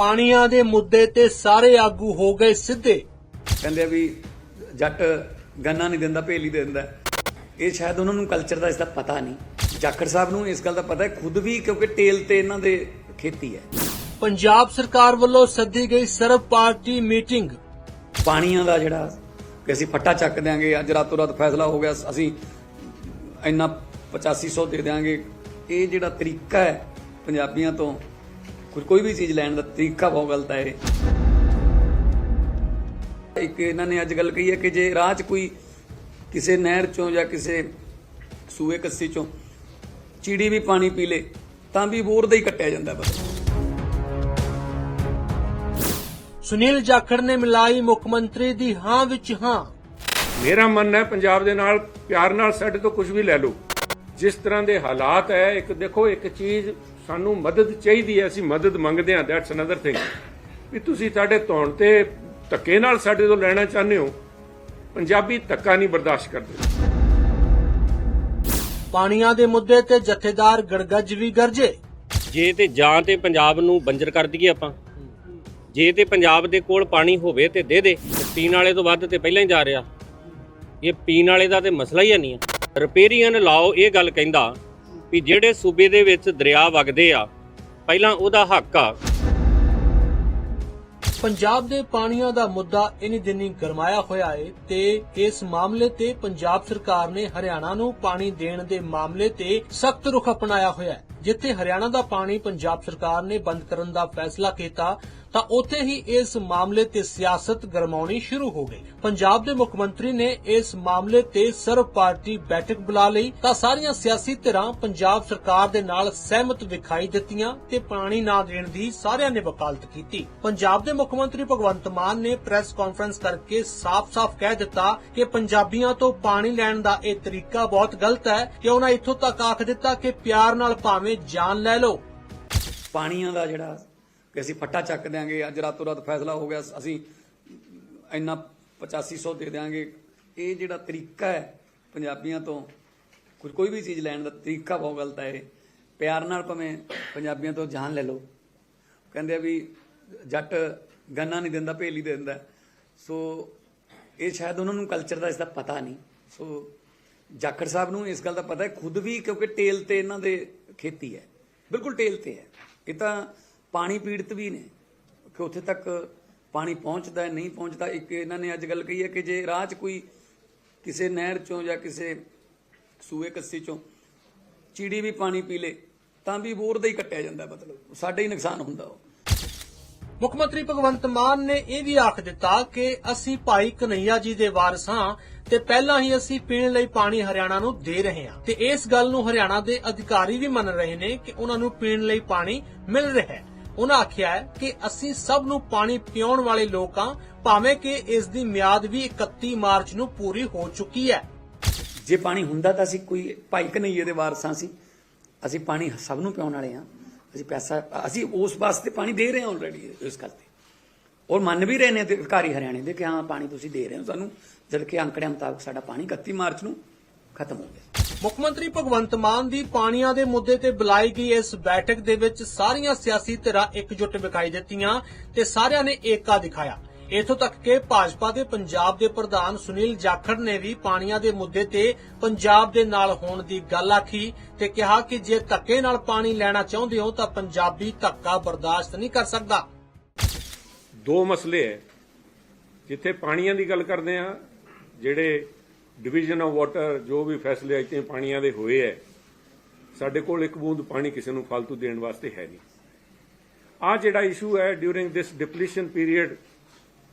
ਪਾਣੀਆਂ ਦੇ ਮੁੱਦੇ ਤੇ ਸਾਰੇ ਆਗੂ ਹੋ ਗਏ ਸਿੱਧੇ। ਕਹਿੰਦੇ ਵੀ ਜੱਟ ਗੰਨਾ ਨਹੀਂ ਦਿੰਦਾ ਭੇਲੀ ਦਿੰਦਾ। ਇਹ ਸ਼ਾਇਦ ਉਹਨਾਂ ਨੂੰ ਕਲਚਰ ਦਾ ਇਸ ਦਾ ਪਤਾ ਨਹੀਂ। ਜਾਖੜ ਸਾਹਿਬ ਨੂੰ ਇਸ ਗੱਲ ਦਾ ਪਤਾ ਹੈ ਖੁਦ ਵੀ ਕਿਉਂਕਿ ਟੇਲ ਤੇ ਇਹਨਾਂ ਦੇ ਖੇਤੀ ਹੈ। ਪੰਜਾਬ ਸਰਕਾਰ ਵੱਲੋਂ ਸੱਦੀ ਗਈ ਸਰਬ ਪਾਰਟੀ ਮੀਟਿੰਗ। ਪਾਣੀਆਂ ਦਾ ਜਿਹੜਾ ਕਿ ਅਸੀਂ ਫੱਟਾ ਚੱਕ ਦਿਆਂਗੇ ਅੱਜ ਰਾਤੋਂ ਰਾਤ ਫੈਸਲਾ ਹੋ ਗਿਆ ਅਸੀਂ ਇੰਨਾ 8500 ਦੇ ਦਿਆਂਗੇ। ਇਹ ਜਿਹੜਾ ਤਰੀਕਾ ਹੈ ਪੰਜਾਬੀਆਂ ਤੋਂ ਕੋਈ ਕੋਈ ਵੀ ਚੀਜ਼ ਲੈਣ ਦਾ ਤਰੀਕਾ ਬਹੁਤ ਗਲਤ ਹੈ ਇਹ। ਇੱਕ ਇਹਨਾਂ ਨੇ ਅੱਜ ਗੱਲ ਕਹੀ ਹੈ ਕਿ ਜੇ ਰਾਹ 'ਚ ਕੋਈ ਕਿਸੇ ਨਹਿਰ ਚੋਂ ਜਾਂ ਕਿਸੇ ਸੂਏ ਕੱਸੀ ਚੋਂ ਚਿੜੀ ਵੀ ਪਾਣੀ ਪੀ ਲੇ ਤਾਂ ਵੀ ਬੋਰ ਦਾ ਹੀ ਕੱਟਿਆ ਜਾਂਦਾ ਬਸ। ਸੁਨੀਲ ਜਾਖੜ ਨੇ ਮਿਲਾਈ ਮੁੱਖ ਮੰਤਰੀ ਦੀ ਹਾਂ ਵਿੱਚ ਹਾਂ। ਮੇਰਾ ਮੰਨਣਾ ਹੈ ਪੰਜਾਬ ਦੇ ਨਾਲ ਪਿਆਰ ਨਾਲ ਸਾਡੇ ਤੋਂ ਕੁਝ ਵੀ ਲੈ ਲਓ। ਜਿਸ ਤਰ੍ਹਾਂ ਦੇ ਹਾਲਾਤ ਹੈ ਇੱਕ ਦੇਖੋ ਇੱਕ ਚੀਜ਼ ਸਾਨੂੰ ਮਦਦ ਚਾਹੀਦੀ ਹੈ ਅਸੀਂ ਮਦਦ ਮੰਗਦੇ ਹਾਂ ਦੈਟਸ ਅਨਦਰ ਥਿੰਗ ਵੀ ਤੁਸੀਂ ਸਾਡੇ ਧੌਣ ਤੇ ਧੱਕੇ ਨਾਲ ਸਾਡੇ ਤੋਂ ਲੈਣਾ ਚਾਹੁੰਦੇ ਹੋ ਪੰਜਾਬੀ ਧੱਕਾ ਨਹੀਂ ਬਰਦਾਸ਼ਤ ਕਰਦੇ। ਪਾਣੀਆਂ ਦੇ ਮੁੱਦੇ ਤੇ ਜਥੇਦਾਰ ਗੜਗੱਜ ਵੀ ਗਰਜੇ। ਜੇ ਤੇ ਜਾਂ ਤੇ ਪੰਜਾਬ ਨੂੰ ਬੰਜਰ ਕਰ ਦਈਏ ਆਪਾਂ। ਜੇ ਤੇ ਪੰਜਾਬ ਦੇ ਕੋਲ ਪਾਣੀ ਹੋਵੇ ਤੇ ਦੇ ਦੇ ਪੀਣ ਵਾਲੇ ਤੋਂ ਵੱਧ ਤੇ ਪਹਿਲਾਂ ਹੀ ਜਾ ਰਿਹਾ। ਇਹ ਪੀਣ ਵਾਲੇ ਦਾ ਤੇ ਮਸਲਾ ਹੀ ਨਹੀਂ ਆ ਰਿਪੇਰੀਅਨ ਲਾਓ ਇਹ ਗੱਲ ਕਹਿੰਦਾ ਵੀ ਜਿਹੜੇ ਸੂਬੇ ਦੇ ਵਿੱਚ ਦਰਿਆ ਵਗਦੇ ਆ, ਪਹਿਲਾਂ ਉਹਦਾ ਹੱਕ ਆ। ਪੰਜਾਬ ਦੇ ਪਾਣੀਆਂ ਦਾ ਮੁੱਦਾ ਇਨੀ ਦਿਨੀ ਗਰਮਾਇਆ ਹੋਇਆ ਏ ਤੇ ਇਸ ਮਾਮਲੇ ਤੇ ਪੰਜਾਬ ਸਰਕਾਰ ਨੇ ਹਰਿਆਣਾ ਨੂੰ ਪਾਣੀ ਦੇਣ ਦੇ ਮਾਮਲੇ ਤੇ ਸਖਤ ਰੁਖ ਅਪਣਾਇਆ ਹੋਇਆ ਹੈ ਜਿੱਥੇ ਹਰਿਆਣਾ ਦਾ ਪਾਣੀ ਪੰਜਾਬ ਸਰਕਾਰ ਨੇ ਬੰਦ ਕਰਨ ਦਾ ਫੈਸਲਾ ਕੀਤਾ, ਤਾਂ ਉੱਥੇ ਹੀ ਇਸ ਮਾਮਲੇ ਤੇ ਸਿਆਸਤ ਗਰਮਾਉਣੀ ਸ਼ੁਰੂ ਹੋ ਗਈ। ਪੰਜਾਬ ਦੇ ਮੁੱਖ ਮੰਤਰੀ ਨੇ ਇਸ ਮਾਮਲੇ ਤੇ ਸਰਵ ਪਾਰਟੀ ਬੈਠਕ ਬੁਲਾ ਲਈ, ਤਾਂ ਸਾਰੀਆਂ ਸਿਆਸੀ ਧਿਰਾਂ ਪੰਜਾਬ ਸਰਕਾਰ ਦੇ ਨਾਲ ਸਹਿਮਤ ਵਿਖਾਈ ਦਿੱਤੀਆਂ ਤੇ ਪਾਣੀ ਨਾ ਦੇਣ ਦੀ ਸਾਰਿਆਂ ਨੇ ਵਕਾਲਤ ਕੀਤੀ। ਪੰਜਾਬ ਦੇ ਮੁੱਖ ਮੰਤਰੀ ਭਗਵੰਤ ਮਾਨ ਨੇ ਪ੍ਰੈਸ ਕਾਨਫਰੰਸ ਕਰਕੇ ਸਾਫ਼-ਸਾਫ਼ ਕਹਿ ਦਿੱਤਾ ਕਿ ਪੰਜਾਬੀਆਂ ਤੋਂ ਪਾਣੀ ਲੈਣ ਦਾ ਇਹ ਤਰੀਕਾ ਬਹੁਤ ਗਲਤ ਹੈ। ਕਿ ਉਹਨਾਂ ਇੱਥੋਂ ਤੱਕ ਆਖ ਦਿੱਤਾ ਕਿ ਪਿਆਰ ਨਾਲ ਭਾਵੇਂ ਜਾਨ ਲੈ ਲਓ। ਪਾਣੀਆਂ ਦਾ ਜਿਹੜਾ ਕਿ ਅਸੀਂ ਫੱਟਾ ਚੱਕ ਦਿਆਂਗੇ, ਅੱਜ ਰਾਤੋਂ ਰਾਤ ਫੈਸਲਾ ਹੋ ਗਿਆ, ਅਸੀਂ ਇੰਨਾ 8500 ਦੇ ਦਿਆਂਗੇ। ਇਹ ਜਿਹੜਾ ਤਰੀਕਾ ਹੈ ਪੰਜਾਬੀਆਂ ਤੋਂ, ਕੋਈ ਕੋਈ ਵੀ ਚੀਜ਼ ਲੈਣ ਦਾ ਤਰੀਕਾ ਬਹੁਤ ਗਲਤ ਹੈ ਇਹ। ਪਿਆਰ ਨਾਲ ਭਾਵੇਂ ਪੰਜਾਬੀਆਂ ਤੋਂ ਜਾਨ ਲੈ ਲਓ। ਕਹਿੰਦੇ ਆ ਵੀ ਜੱਟ ਗੰਨਾ ਨਹੀਂ ਦਿੰਦਾ, ਭੇਲੀ ਦੇ ਦਿੰਦਾ। ਸੋ ਇਹ ਸ਼ਾਇਦ ਉਹਨਾਂ ਨੂੰ ਕਲਚਰ ਦਾ ਇਸ ਦਾ ਪਤਾ ਨਹੀਂ। ਸੋ ਜਾਖੜ ਸਾਹਿਬ ਨੂੰ ਇਸ ਗੱਲ ਦਾ ਪਤਾ ਹੈ, ਖੁਦ ਵੀ ਕਿਉਂਕਿ ਟੇਲ ਤੇ ਇਹਨਾਂ ਦੇ ਖੇਤੀ ਹੈ। ਬਿਲਕੁਲ ਟੇਲ ਤੇ ਹੈ। ਇਹ ਤਾਂ ਪਾਣੀ ਪੀੜਤ ਵੀ ਨੇ। ਕਿ ਉੱਥੇ ਤੱਕ ਪਾਣੀ ਪਹੁੰਚਦਾ ਹੈ, ਨਹੀਂ ਪਹੁੰਚਦਾ, ਇੱਕ ਇਹਨਾਂ ਨੇ ਅੱਜ ਗੱਲ ਕਹੀ ਹੈ ਕਿ ਜੇ ਰਾਹ 'ਚ ਕੋਈ ਕਿਸੇ ਨਹਿਰ ਚੋਂ ਜਾਂ ਕਿਸੇ ਸੂਏ ਕੱਸੀ ਚੋਂ ਚਿੜੀ ਵੀ ਪਾਣੀ ਪੀ ਲੇ, ਤਾਂ ਵੀ ਬੋਰ ਦਾ ਹੀ ਕੱਟਿਆ ਜਾਂਦਾ ਮਤਲਬ। ਸਾਡੇ ਹੀ ਨੁਕਸਾਨ ਹੁੰਦਾ ਉਹ। ਮੁੱਖ ਮੰਤਰੀ ਭਗਵੰਤ ਮਾਨ ਨੇ ਇਹ ਵੀ ਆਖ ਦਿੱਤਾ ਕਿ ਅਸੀਂ ਭਾਈ ਕਨਈਆ ਜੀ ਦੇ ਵਾਰਸ ਹਾਂ ਤੇ ਪਹਿਲਾਂ ਹੀ ਅਸੀਂ ਪੀਣ ਲਈ ਪਾਣੀ ਹਰਿਆਣਾ ਨੂੰ ਦੇ ਰਹੇ ਹਾਂ। ਤੇ ਇਸ ਗੱਲ ਨੂੰ ਹਰਿਆਣਾ ਦੇ ਅਧਿਕਾਰੀ ਵੀ ਮੰਨ ਰਹੇ ਨੇ ਕਿ ਉਹਨਾਂ ਨੂੰ ਪੀਣ ਲਈ ਪਾਣੀ ਮਿਲ ਰਿਹਾ ਹੈ। ਉਹਨਾਂ ਆਖਿਆ ਕਿ ਅਸੀਂ ਸਭ ਨੂੰ ਪਾਣੀ ਪਿਉਣ ਵਾਲੇ ਲੋਕ ਹਾਂ, ਭਾਵੇਂ ਕਿ ਇਸ ਦੀ ਮਿਆਦ ਵੀ 31 ਮਾਰਚ ਨੂੰ ਪੂਰੀ ਹੋ ਚੁੱਕੀ ਹੈ। ਜੇ ਪਾਣੀ ਹੁੰਦਾ ਤਾਂ ਅਸੀਂ ਕੋਈ ਭਾਈ ਕਨਈਏ ਦੇ ਵਾਰਸਾਂ ਸੀ ਅਸੀਂ ਪਾਣੀ ਸਭ ਨੂੰ ਪਿਉਣ ਵਾਲੇ ਹਾਂ। ਅਸੀਂ ਪੈਸਾ, ਅਸੀਂ ਉਸ ਵਾਸਤੇ ਪਾਣੀ ਦੇ ਰਹੇ ਹਾਂ ਆਲਰੇਡੀ ਇਸ ਗੱਲ ਔਰ ਮੰਨ ਵੀ ਰਹੇ ਨੇ ਅਧਿਕਾਰੀ ਹਰਿਆਣੇ ਦੇ ਕਿ ਹਾਂ, ਪਾਣੀ ਤੁਸੀਂ ਦੇ ਰਹੇ ਹੋ ਸਾਨੂੰ। ਜਦ ਕਿ ਅੰਕੜਿਆਂ ਮੁਤਾਬਕ ਸਾਡਾ ਪਾਣੀ 31 ਮਾਰਚ ਨੂੰ ਖਤਮ ਹੋ ਗਿਆ। ਮੁੱਖ ਮੰਤਰੀ ਭਗਵੰਤ ਮਾਨ ਦੀ ਪਾਣੀਆਂ ਦੇ ਮੁੱਦੇ ਤੇ ਬੁਲਾਈ ਗਈ ਇਸ ਬੈਠਕ ਦੇ ਵਿੱਚ ਸਾਰੀਆਂ ਸਿਆਸੀ ਧਿਰਾਂ ਇਕਜੁੱਟ ਵਿਖਾਈ ਦਿੱਤੀਆਂ ਤੇ ਸਾਰਿਆਂ ਨੇ ਏਕਾ ਦਿਖਾਇਆ। ਇਥੋਂ ਤੱਕ ਕਿ ਭਾਜਪਾ ਦੇ ਪੰਜਾਬ ਦੇ ਪ੍ਰਧਾਨ ਸੁਨੀਲ ਜਾਖੜ ਨੇ ਵੀ ਪਾਣੀਆਂ ਦੇ ਮੁੱਦੇ ਤੇ ਪੰਜਾਬ ਦੇ ਨਾਲ ਹੋਣ ਦੀ ਗੱਲ ਆਖੀ ਤੇ ਕਿਹਾ ਕਿ ਜੇ ਧੱਕੇ ਨਾਲ ਪਾਣੀ ਲੈਣਾ ਚਾਹੁੰਦੇ ਹੋ ਤਾਂ ਪੰਜਾਬੀ ਧੱਕਾ ਬਰਦਾਸ਼ਤ ਨਹੀਂ ਕਰ ਸਕਦਾ। ਦੋ ਮਸਲੇ ਹੈ। ਜਿੱਥੇ ਪਾਣੀਆਂ ਦੀ ਗੱਲ ਕਰਦੇ ਆ ਜਿਹੜੇ ਡਿਵੀਜ਼ਨ ਆਫ ਵਾਟਰ ਜੋ ਵੀ ਫੈਸਲੇ ਇੱਥੇ ਪਾਣੀਆਂ ਦੇ ਹੋਏ ਹੈ, ਸਾਡੇ ਕੋਲ ਇੱਕ ਬੂੰਦ ਪਾਣੀ ਕਿਸੇ ਨੂੰ ਫालतू ਦੇਣ ਵਾਸਤੇ ਹੈ ਨਹੀਂ। ਆ ਜਿਹੜਾ ਇਸ਼ੂ ਹੈ ਡਿਊਰਿੰਗ ਦਿਸ ਡਿਪਲੀਸ਼ਨ ਪੀਰੀਅਡ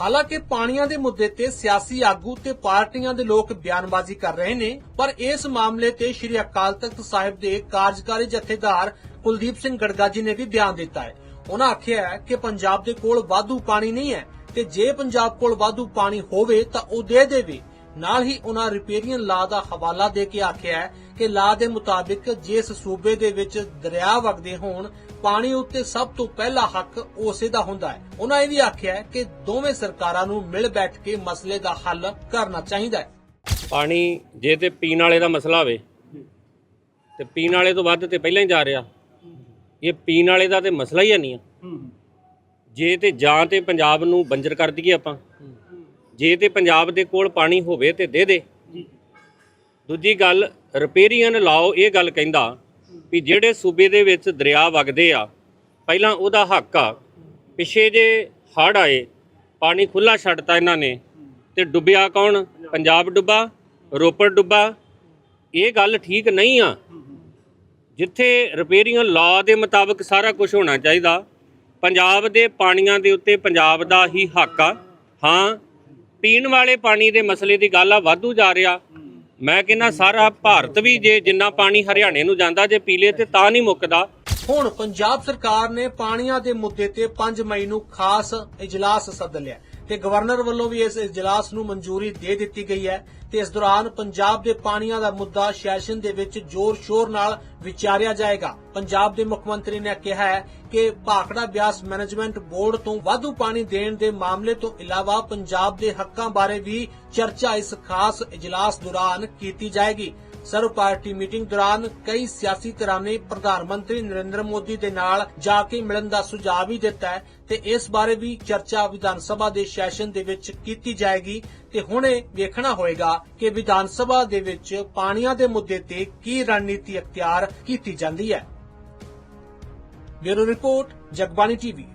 ਹਾਲਾਂਕਿ ਪਾਣੀਆਂ ਦੇ ਮੁੱਦੇ ਤੇ ਸਿਆਸੀ ਆਗੂ ਤੇ ਪਾਰਟੀਆਂ ਦੇ ਲੋਕ ਬਿਆਨਬਾਜ਼ੀ ਕਰ ਰਹੇ ਨੇ, ਪਰ ਇਸ ਮਾਮਲੇ ਤੇ ਸ੍ਰੀ ਅਕਾਲ ਤਖਤ ਸਾਹਿਬ ਦੇ ਕਾਰਜਕਾਰੀ ਜਥੇਦਾਰ ਕੁਲਦੀਪ ਸਿੰਘ ਗੜਗਾਜੀ ਨੇ ਵੀ ਬਿਆਨ ਦਿੱਤਾ ਹੈ। ਉਹਨਾਂ ਆਖਿਆ ਕਿ ਪੰਜਾਬ ਦੇ ਕੋਲ ਵਾਧੂ ਪਾਣੀ ਨਹੀਂ ਹੈ ਤੇ ਜੇ ਪੰਜਾਬ ਕੋਲ ਵਾਧੂ ਪਾਣੀ ਹੋਵੇ ਤਾਂ ਉਹ ਦੇ ਦੇਵੇ। ਨਾਲ ਹੀ ਉਹਨਾਂ ਰਿਪੇਰੀਅਨ ਲਾ ਦਾ ਹਵਾਲਾ ਦੇ ਕੇ ਆਖਿਆ ਕਿ ਲਾ ਦੇ ਮੁਤਾਬਿਕ ਜਿਸ ਸੂਬੇ ਦੇ ਵਿੱਚ ਦਰਿਆ ਵਗਦੇ ਹੋਣ ਪਾਣੀ ਉੱਤੇ ਸਭ ਤੋਂ ਪਹਿਲਾ ਹੱਕ ਉਸੇ ਦਾ ਹੁੰਦਾ ਹੈ। ਉਹਨਾਂ ਇਹ ਵੀ ਆਖਿਆ ਕਿ ਦੋਵੇਂ ਸਰਕਾਰਾਂ ਨੂੰ ਮਿਲ ਬੈਠ ਕੇ ਮਸਲੇ ਦਾ ਹੱਲ ਕਰਨਾ ਚਾਹੀਦਾ ਹੈ। ਪਾਣੀ ਜੇ ਤੇ ਪੀਣ ਵਾਲੇ ਦਾ ਮਸਲਾ ਹੋਵੇ, ਤੇ ਪੀਣ ਵਾਲੇ ਤੋਂ ਵੱਧ ਤੇ ਪਹਿਲਾਂ ਹੀ ਜਾ ਰਿਹਾ। ਇਹ ਪੀਣ ਵਾਲੇ ਦਾ ਤੇ ਮਸਲਾ ਹੀ ਨਹੀਂ ਆ। ਜੇ ਤੇ ਜਾਂ ਤੇ ਪੰਜਾਬ ਨੂੰ ਬੰਜਰ ਕਰ ਦਈਏ ਆਪਾਂ। ਜੇ ਤੇ ਪੰਜਾਬ ਦੇ ਕੋਲ ਪਾਣੀ ਹੋਵੇ ਤੇ ਦੇ ਦੇ। ਦੂਜੀ ਗੱਲ ਰਿਪੇਰੀਅਨ ਲਾਓ, ਇਹ ਗੱਲ ਕਹਿੰਦਾ ਵੀ ਜਿਹੜੇ ਸੂਬੇ ਦੇ ਵਿੱਚ ਦਰਿਆ ਵਗਦੇ ਆ, ਪਹਿਲਾਂ ਉਹਦਾ ਹੱਕ ਆ। ਪਿਛੇ ਜੇ ਹੜ ਆਏ, ਪਾਣੀ ਖੁੱਲਾ ਛੱਡਤਾ ਇਹਨਾਂ ਨੇ, ਤੇ ਡੁੱਬਿਆ ਕੌਣ? ਪੰਜਾਬ ਡੁੱਬਾ, ਰੋਪੜ ਡੁੱਬਾ। ਇਹ ਗੱਲ ਠੀਕ ਨਹੀਂ ਆ। ਜਿੱਥੇ ਰਿਪੇਰੀਅਨ ਲਾਅ ਦੇ ਮੁਤਾਬਕ ਸਾਰਾ ਕੁਝ ਹੋਣਾ ਚਾਹੀਦਾ, ਪੰਜਾਬ ਦੇ ਪਾਣੀਆਂ ਦੇ ਉੱਤੇ ਪੰਜਾਬ ਦਾ ਹੀ ਹੱਕ ਆ। ਹਾਂ, ਪੀਣ ਵਾਲੇ ਪਾਣੀ ਦੇ ਮਸਲੇ ਦੀ ਗੱਲ ਆ, ਵਾਧੂ ਜਾ ਰਿਹਾ। ਮੈਂ ਕਹਿੰਦਾ ਸਾਰਾ ਭਾਰਤ ਵੀ ਜੇ ਜਿੰਨਾ ਪਾਣੀ ਹਰਿਆਣੇ ਨੂੰ ਜਾਂਦਾ ਜੇ ਪੀਲੇ ਤੇ ਤਾਂ ਨਹੀਂ ਮੁੱਕਦਾ। ਹੁਣ ਪੰਜਾਬ ਸਰਕਾਰ ਨੇ ਪਾਣੀਆਂ ਦੇ ਮੁੱਦੇ ਤੇ 5 ਮਈ ਨੂੰ ਖਾਸ ਇਜਲਾਸ ਸੱਦ ਲਿਆ। ਤੇ ਗਵਰਨਰ ਵੱਲੋਂ ਵੀ ਇਸ ਇਜਲਾਸ ਨੂੰ ਮਨਜ਼ੂਰੀ ਦੇ ਦਿੱਤੀ ਗਈ ਹੈ ਤੇ ਇਸ ਦੌਰਾਨ ਪੰਜਾਬ ਦੇ ਪਾਣੀਆਂ ਦਾ ਮੁੱਦਾ ਸੈਸ਼ਨ ਦੇ ਵਿੱਚ ਜ਼ੋਰ-ਸ਼ੋਰ ਨਾਲ ਵਿਚਾਰਿਆ ਜਾਏਗਾ। ਪੰਜਾਬ ਦੇ ਮੁੱਖ ਮੰਤਰੀ ਨੇ ਕਿਹਾ ਹੈ ਕਿ ਭਾਖੜਾ ਬਿਆਸ ਮੈਨੇਜਮੈਂਟ ਬੋਰਡ ਤੋਂ ਵਾਧੂ ਪਾਣੀ ਦੇਣ ਦੇ ਮਾਮਲੇ ਤੋਂ ਇਲਾਵਾ ਪੰਜਾਬ ਦੇ ਹੱਕਾਂ ਬਾਰੇ ਵੀ ਚਰਚਾ ਇਸ ਖਾਸ ਇਜਲਾਸ ਦੌਰਾਨ ਕੀਤੀ ਜਾਏਗੀ। ਸਰਵ ਪਾਰਟੀ ਮੀਟਿੰਗ ਦੌਰਾਨ ਕਈ ਸਿਆਸੀ ਧਿਰਾਂ ਨੇ ਪ੍ਰਧਾਨ ਮੰਤਰੀ ਨਰਿੰਦਰ ਮੋਦੀ ਦੇ ਨਾਲ ਜਾ ਕੇ ਮਿਲਣ ਦਾ ਸੁਝਾਅ ਵੀ ਦਿੱਤਾ ਹੈ ਤੇ ਇਸ ਬਾਰੇ ਵੀ ਚਰਚਾ ਵਿਧਾਨ ਸਭਾ ਦੇ ਸੈਸ਼ਨ ਦੇ ਵਿੱਚ ਕੀਤੀ ਜਾਏਗੀ ਤੇ ਹੁਣ ਇਹ ਵੇਖਣਾ ਹੋਏਗਾ ਕਿ ਵਿਧਾਨ ਸਭਾ ਦੇ ਵਿੱਚ ਪਾਣੀਆਂ ਦੇ ਮੁੱਦੇ ਤੇ ਕੀ ਰਣਨੀਤੀ ਅਖਤਿਆਰ ਕੀਤੀ ਜਾਂਦੀ ਹੈ। Bureau report, Jagbani TV.